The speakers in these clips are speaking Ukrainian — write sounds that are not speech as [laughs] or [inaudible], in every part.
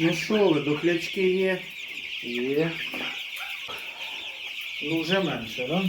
Ну що ви, дохлячки є? Є. Ну вже менше, да?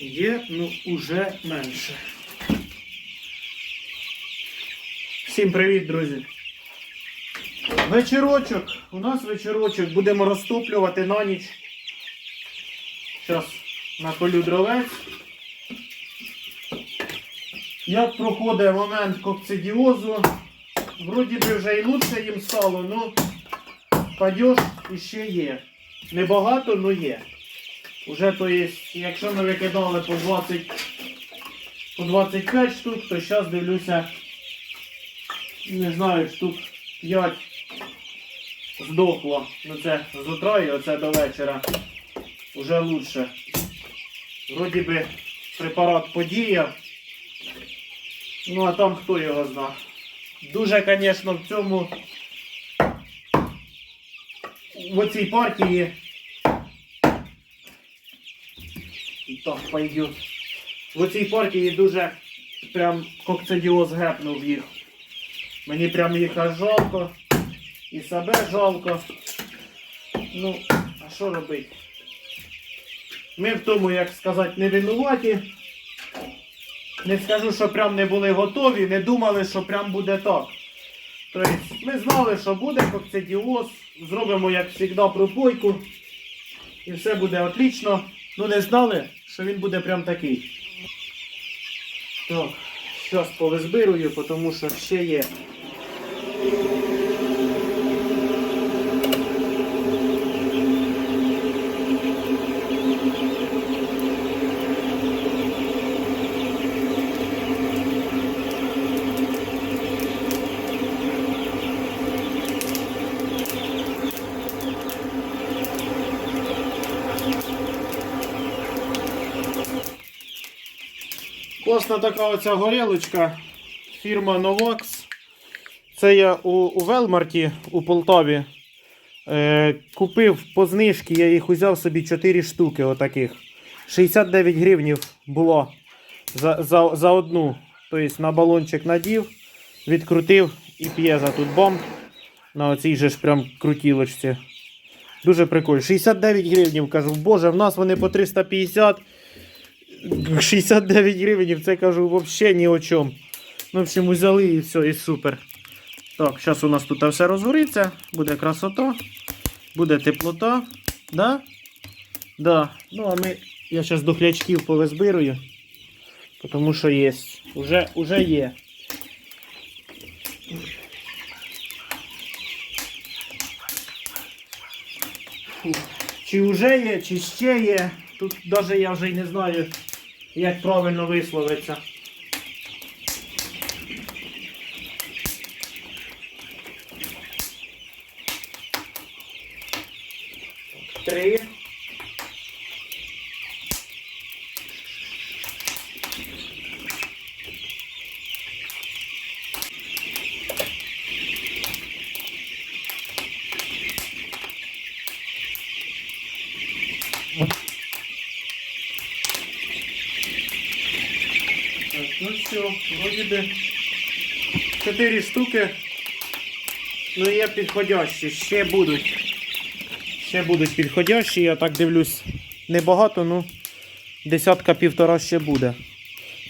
Є, ну уже менше. Всім привіт, друзі. Вечірочок. У нас вечірочок. Будемо розтоплювати на ніч. Зараз наколю дровець. Як проходить момент кокцидіозу, вроді би вже і лучше їм стало, ну падеж іще є. Небагато, але є. Уже, то є, якщо ми викидали по 20, по 25 штук, то зараз дивлюся, не знаю, штук 5 здохло. Ну це з утра і оце до вечора. Уже лучше. Вроді би препарат подіяв. Ну а там хто його зна. Дуже, звісно, в цьому в оцій партії так пойдет. В оцій партії дуже прям кокцидіоз гепнув їх. Мені прям їх аж жалко. І себе жалко. Ну, а що робити? Ми в тому, як сказати, не винуваті. Не скажу, що прям не були готові, не думали, що прям буде так. Тобто, ми знали, що буде кокцидіоз, зробимо, як завжди, пробойку. І все буде отлично. Ну не знали, що він буде прям такий. Так, зараз повизбирую, тому що ще є. Класна така оця горілочка. Фірма Novax. Це я у, у Велмарті у Полтаві. Е, купив по знижці, я їх взяв собі 4 штуки отаких. 69 гривнів було за, за, за одну. Тобто на балончик надів, відкрутив і п'є за тут бомб. На оцій же ж прям крутілочці. Дуже прикольно. 69 гривнів, кажу, боже, в нас вони по 350. 69 гривень, це кажу взагалі ні о чому. Ну, в общем, взяли і все, і супер. Так, зараз у нас тут все розгориться, буде красота, буде теплота. Да? Да. Ну, а ми, я зараз до хлячків повизбирую, тому що є. Уже, уже є. Фу. Чи вже є, чи ще є. Тут навіть я вже й не знаю, як правильно висловиться. Три. Так, ну все, вроді би 4 штуки. Ну є підходящі, ще будуть. Ще будуть підходящі, я так дивлюсь. Небагато, ну десятка півтора ще буде.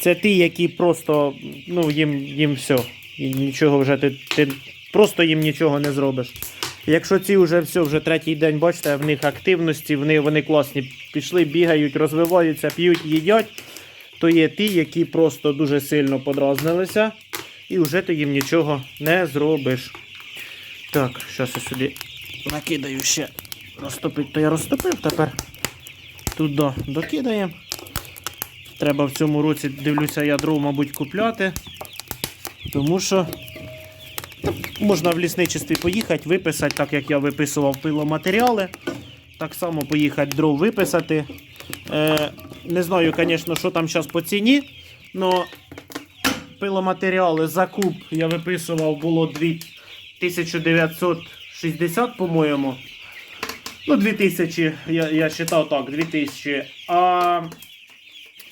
Це ті, які просто, ну, їм, їм все. І нічого вже ти, ти просто їм нічого не зробиш. Якщо ці вже все, вже третій день, бачите, в них активності, вони, вони класні. Пішли, бігають, розвиваються, п'ють, їдять то є ті, які просто дуже сильно подразнилися, і вже ти їм нічого не зробиш. Так, зараз я сюди накидаю ще. Розтопити, то я розтопив, тепер туди докидаємо. Треба в цьому році, дивлюся, ядро, мабуть, купляти. Тому що можна в лісничестві поїхати, виписати, так як я виписував пиломатеріали. Так само поїхати дров виписати. Е, не знаю, звісно, що там зараз по ціні, але пиломатеріали закуп я виписував було 1960, по-моєму. Ну, 2000, я я вважав так, 2000. А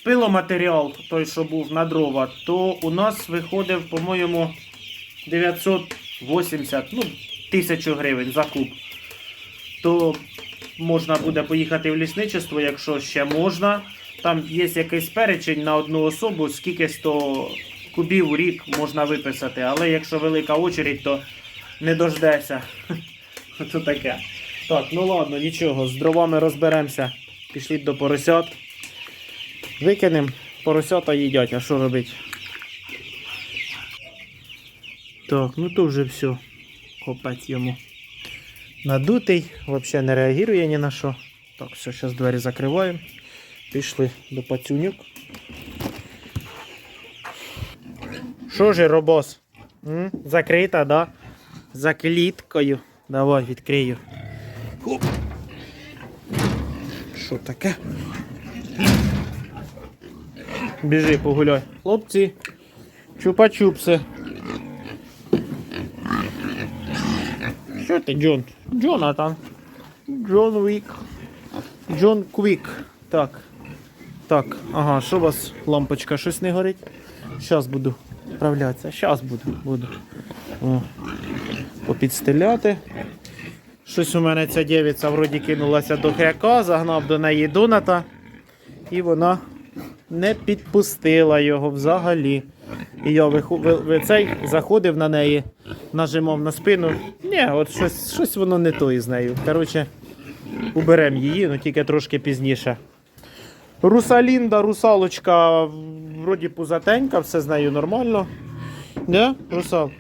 пиломатеріал, той, що був на дрова, то у нас виходив, по-моєму, 980, ну, тисячу гривень за куб. То можна буде поїхати в лісничество, якщо ще можна. Там є якийсь перечень на одну особу, скільки 100 кубів у рік можна виписати. Але якщо велика очередь, то не дождеться. То [laughs] таке. Так, ну ладно, нічого, з дровами розберемося. Пішліть до поросят. Викинемо, поросята їдять, а що робити? Так, ну то вже все. Копець йому. Надутий, взагалі не реагує ні на що. Так, все, зараз двері закриваємо. Пішли до пацюнюк. Що ж, робос? М? Закрита, да? За кліткою. Давай, відкрию. Хоп. Що таке? Біжи, погуляй. Хлопці, чупа-чупси. Що ти, Джон? Джонатан. Джон Вік. Джон Квік. Так. Так, ага, що у вас лампочка щось не горить? Щас буду вправлятися. Щас буду. буду. Попідстеляти. Щось у мене ця дівиця вроді кинулася до хряка, загнав до неї доната. І вона не підпустила його взагалі. І я виху- ви- ви- цей заходив на неї, нажимав на спину. Ні, от щось, щось воно не то із нею. Коротше, уберемо її, ну тільки трошки пізніше. Русалінда, русалочка, вроді пузатенька, все з нею нормально. Да, русал?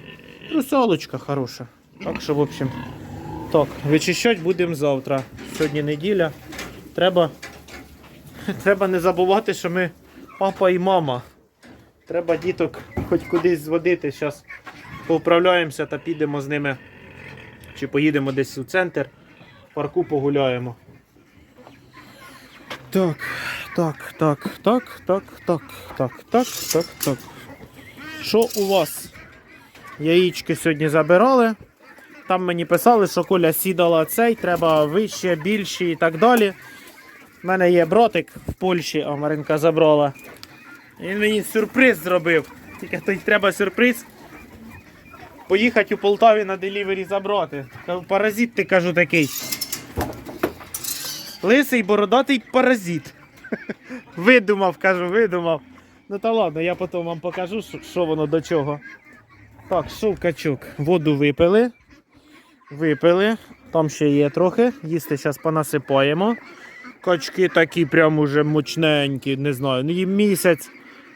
Русалочка хороша. Так що, в общем, так, вичищати будемо завтра. Сьогодні неділя. Треба, треба не забувати, що ми папа і мама. Треба діток хоч кудись зводити. Зараз повправляємося та підемо з ними. Чи поїдемо десь у центр, в парку погуляємо. Так, так, так, так, так, так, так, так, так, так. Що у вас? Яєчки сьогодні забирали. Там мені писали, що Коля сідала цей, треба вище, більше і так далі. У мене є братик в Польщі, а Маринка забрала. Він мені сюрприз зробив. Тільки той треба сюрприз. Поїхати у Полтаві на делівері забрати. Паразит ти кажу такий. Лисий бородатий паразит. Видумав, кажу, видумав. Ну та ладно, я потім вам покажу, що- воно до чого. Так, шов. Воду випили. Випили. Там ще є трохи. Їсти зараз понасипаємо. Качки такі прям уже мощненькі, не знаю. Ну їм місяць,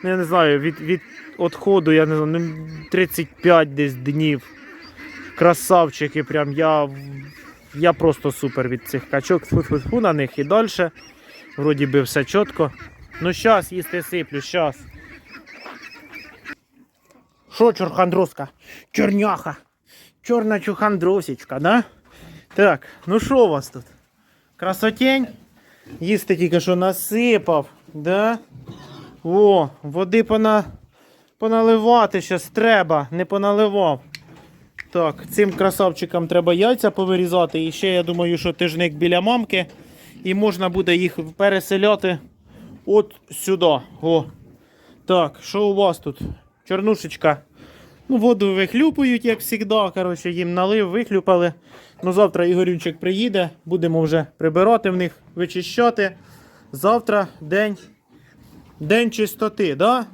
ну, я не знаю, від, від відходу, я не знаю, ну, 35 десь днів. Красавчики, прям я, я просто супер від цих качок. Тьфу-тьфу-тьфу на них і далі. Вроді би все чітко. Ну щас їсти сиплю, щас. Що, чурхандруска? Чорняха. Чорна чухандросічка, да? Так, ну що у вас тут? Красотень? Їсти тільки що насипав, да? О, води пона... поналивати щас треба, не поналивав. Так, цим красавчикам треба яйця повирізати. І ще я думаю, що тижник біля мамки. І можна буде їх переселяти от сюди. О. Так, що у вас тут? Чорнушечка. Ну, воду вихлюпують, як завжди. Коротше, їм налив, вихлюпали. Ну, завтра Ігорючик приїде, будемо вже прибирати в них, вичищати. Завтра день, день чистоти, да?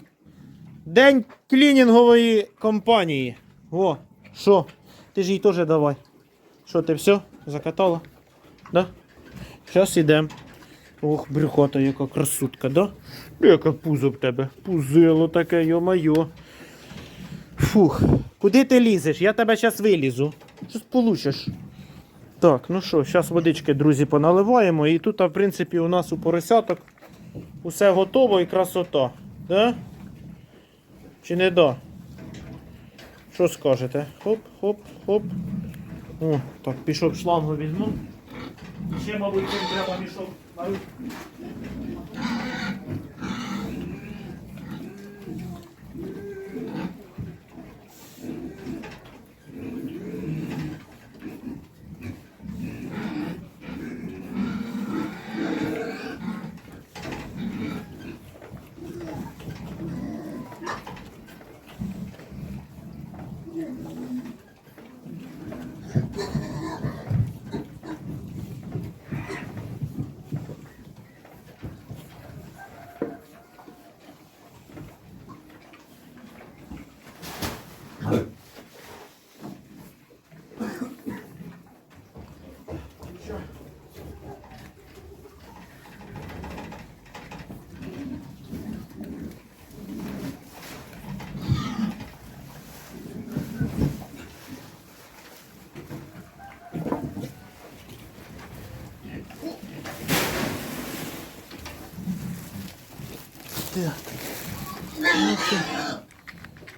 День клінінгової компанії. О, що? Ти ж їй теж давай. Що ти все? Закатала? Да? Зараз йдемо. Ох, брюхота, яка красотка, да? Яке пузо в тебе? Пузило таке, йо-майо. Фух, куди ти лізеш? Я тебе зараз вилізу. Щось получиш. Так, ну що, зараз водички, друзі, поналиваємо. І тут, в принципі, у нас у поросяток усе готово і красота. Да? Чи не да? Що скажете? Хоп, хоп, хоп. О, так, пішов шлангу візьму. Ще, мабуть, треба мішок.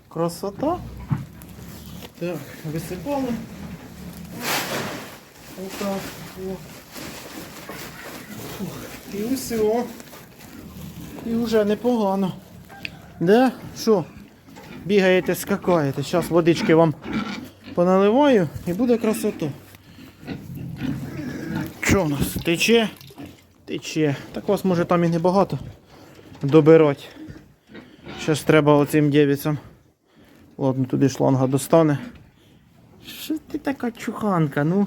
Красота. Так, висипали. Отак. І усе. І вже непогано. Де? Що? Бігаєте, скакаєте. Зараз водички вам поналиваю і буде красота. Що у нас? Тече? Тече. Так вас може там і небагато Зараз треба оцим дівцям. Ладно, туди шланга достане. Що ти така чуханка, ну?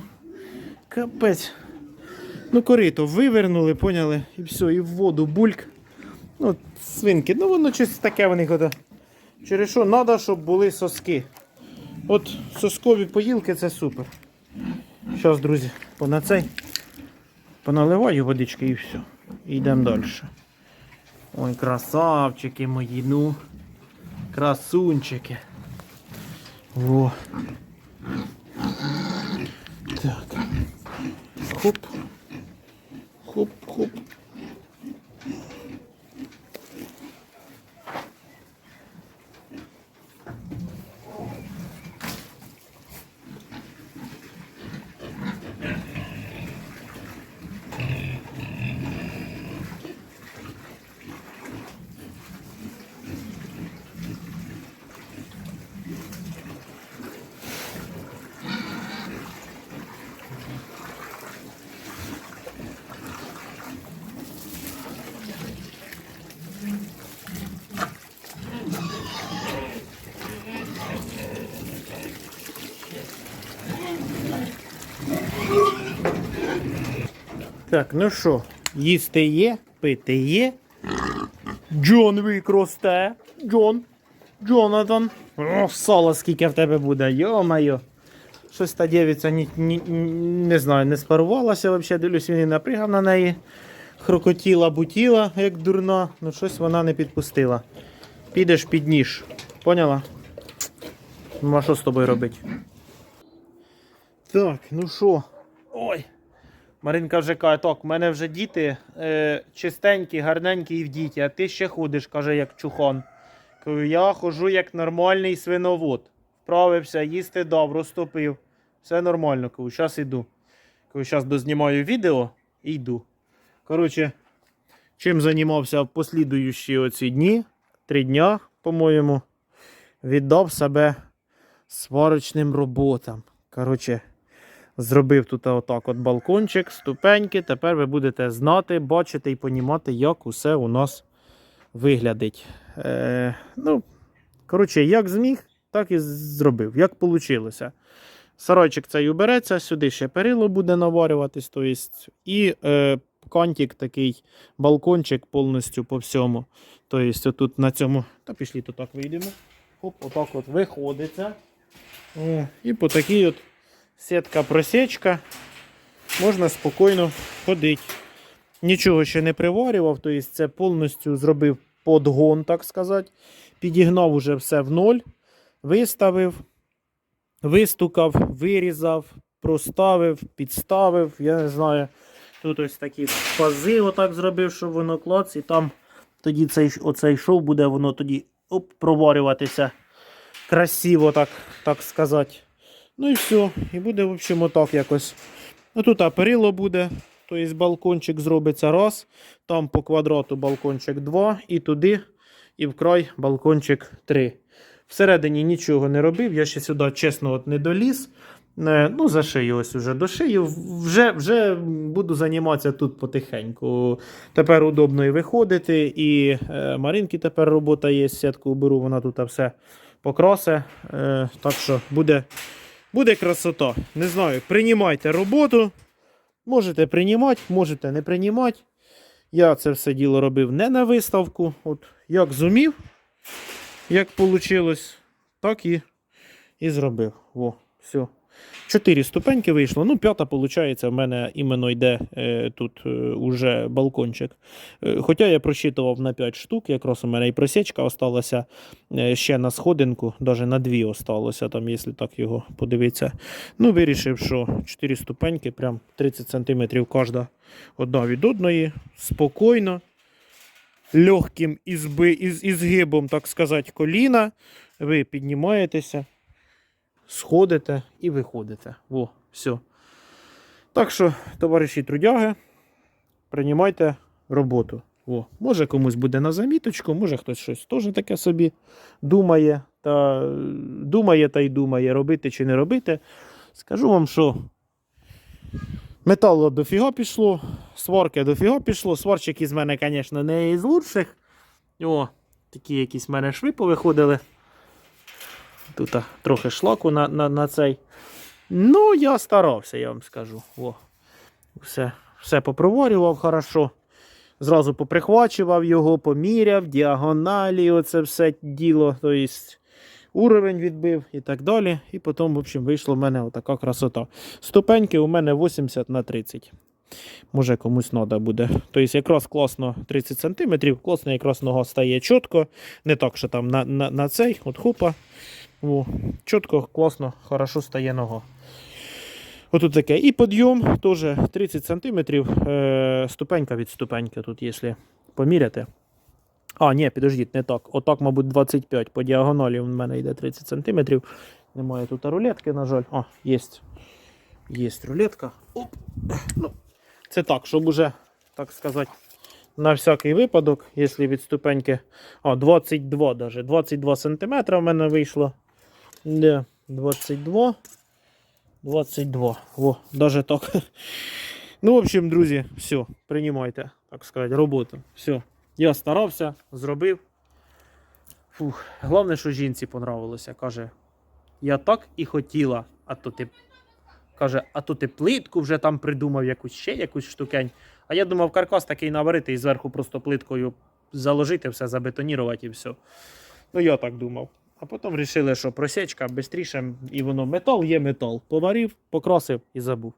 Капець. Ну, корито вивернули, поняли, і все, і в воду бульк. Ну, свинки, ну воно щось таке в них. Через що треба, щоб були соски. От соскові поїлки це супер. Зараз, друзі, на цей поналиваю водички і все. І йдемо далі. Ой, красавчики мої, ну. Красунчики. Во. Так. Хоп. Хоп, хоп. Так, ну що, їсти є, пити є. Джон Вік росте. Джон. Джонатан. О, сало скільки в тебе буде, йо-моє. Щось та дівиця ні, ні- не знаю, не спарувалася взагалі. Дивлюсь, він і напрягав на неї. Хрокотіла, бутіла, як дурна, ну щось вона не підпустила. Підеш під ніж. Поняла? Ну, а що з тобою робити? Так, ну що? Ой. Маринка вже каже, так, в мене вже діти е, чистенькі, гарненькі і в діті, а ти ще ходиш, каже, як чухон. Кажу, я ходжу як нормальний свиновод. Вправився, їсти дав, розтопив. Все нормально, кажу, зараз йду. Кажу, зараз дознімаю відео і йду. Коротше, чим займався в послідуючі оці дні, три дня, по-моєму, віддав себе сварочним роботам. Коротше, Зробив тут отак от балкончик, ступеньки. Тепер ви будете знати, бачити і понімати, як усе у нас виглядить. Е, ну, коротше, як зміг, так і зробив. Як вийшло. Сарайчик цей убереться, сюди ще перило буде наварюватись. То і е, кантик такий, балкончик повністю по всьому. Тобто, тут на цьому. Та пішли, то так вийдемо. Хоп, отак от виходиться. О, і по такій от сітка просічка. Можна спокійно ходити. Нічого ще не приварював, тобто це повністю зробив подгон, так сказати. Підігнав уже все в ноль, виставив, вистукав, вирізав, проставив, підставив. Я не знаю. Тут ось такі пази отак зробив, щоб воно клац, і там тоді цей, оцей шов буде, воно тоді оп, проварюватися красиво, так, так сказати. Ну і все. І буде, в общем, отак якось. Ну тут а перило буде. Тобто балкончик зробиться раз. Там по квадрату балкончик 2, і туди, і в край балкончик 3. Всередині нічого не робив. Я ще сюди, чесно, от не доліз. Е, Ну, за шию ось уже до шию. Вже, вже буду займатися тут потихеньку. Тепер удобно і виходити. І е, Маринки тепер робота є. Сітку беру, вона тут все покрасе. Е, так що буде. Буде красота. Не знаю, приймайте роботу. Можете приймати, можете не приймати. Я це все діло робив не на виставку. От як зумів, як вийшло, так і, і зробив. Во, все. Чотири ступеньки вийшло. Ну, п'ята, виходить, в мене іменно йде е, тут е, уже балкончик. Е, хоча я просчитував на 5 штук, якраз у мене і просічка осталася ще на сходинку, навіть на дві осталося, там, якщо так його подивитися. Ну, вирішив, що 4 ступеньки, прям 30 см кожна одна від одної, спокійно. легким ізби, із, ізгибом, так сказати, коліна. Ви піднімаєтеся, сходите і виходите. Во, все. Так що, товариші трудяги, приймайте роботу. О, може комусь буде на заміточку, може хтось щось теж таке собі думає, та думає та й думає, робити чи не робити. Скажу вам, що металу дофіга пішло, сварки дофіга пішло. Сварчик із мене, звісно, не із лучших. О, такі якісь в мене шви повиходили. Тут трохи шлаку на, на, на цей. Ну, я старався, я вам скажу. О, все, все попроварював хорошо. Зразу поприхвачував його, поміряв, діагоналі, оце все діло. Тобто уровень відбив і так далі. І потім, в общем, вийшла в мене отака красота. Ступеньки у мене 80 на 30. Може комусь треба буде. Тобто якраз класно 30 см, класно якраз нога стає чітко. Не так, що там на, на, на цей, от хопа. О, чітко, класно, хорошо стає нога. Отут таке. І підйом теж 30 см. Е, ступенька від ступеньки тут, якщо поміряти. А, ні, підождіть, не так. Отак, мабуть, 25. По діагоналі у мене йде 30 см. Немає тут рулетки, на жаль. А, є. Є рулетка. Оп. Ну, це так, щоб уже, так сказати, на всякий випадок, якщо від ступеньки. А, 22 даже. 22 см в мене вийшло. Де? 22. 22. Во, даже так. [laughs] Ну, в общем, друзі, все, приймайте, так сказати, роботу. Все. Я старався, зробив. Фух. Головне, що жінці понравилося. Каже, я так і хотіла, а то ти. Каже, а то ти плитку вже там придумав якусь ще якусь штукень. А я думав, каркас такий наварити і зверху просто плиткою заложити, все забетонірувати і все. Ну, я так думав. А потім вирішили, що просічка швидше, і воно метал є метал. Поварив, покрасив і забув.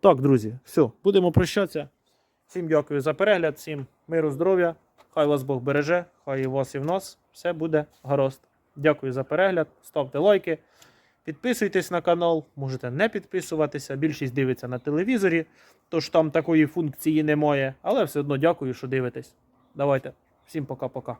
Так, друзі, все, будемо прощатися. Всім дякую за перегляд, всім миру, здоров'я. Хай вас Бог береже, хай і вас і в нас. Все буде гаразд. Дякую за перегляд. Ставте лайки. Підписуйтесь на канал, можете не підписуватися. Більшість дивиться на телевізорі, тож там такої функції немає. Але все одно дякую, що дивитесь. Давайте. Всім пока-пока.